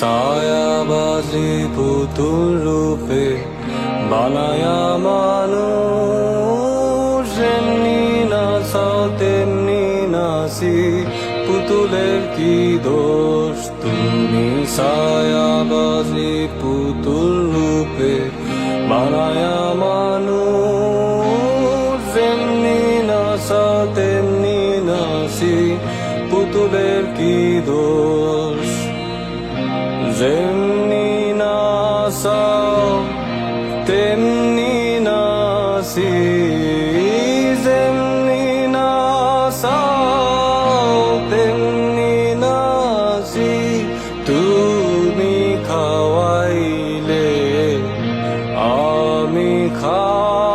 ছায়াবাজি পুতুল রূপে বানায়া মানুষ, এমনি নাচা তেমনি নাচি পুতুলের কি দোষ? তুমি ছায়াবাজি পুতুল রূপে বানায়া মানুষ, এমনি নাচা তেমনি নাচি পুতুলের কি দোষ? যেমনি নাসাও তেমনি নাসি যেমনি না তেমনি নাসি তুমি খাওয়াইলে আমি খাওয়া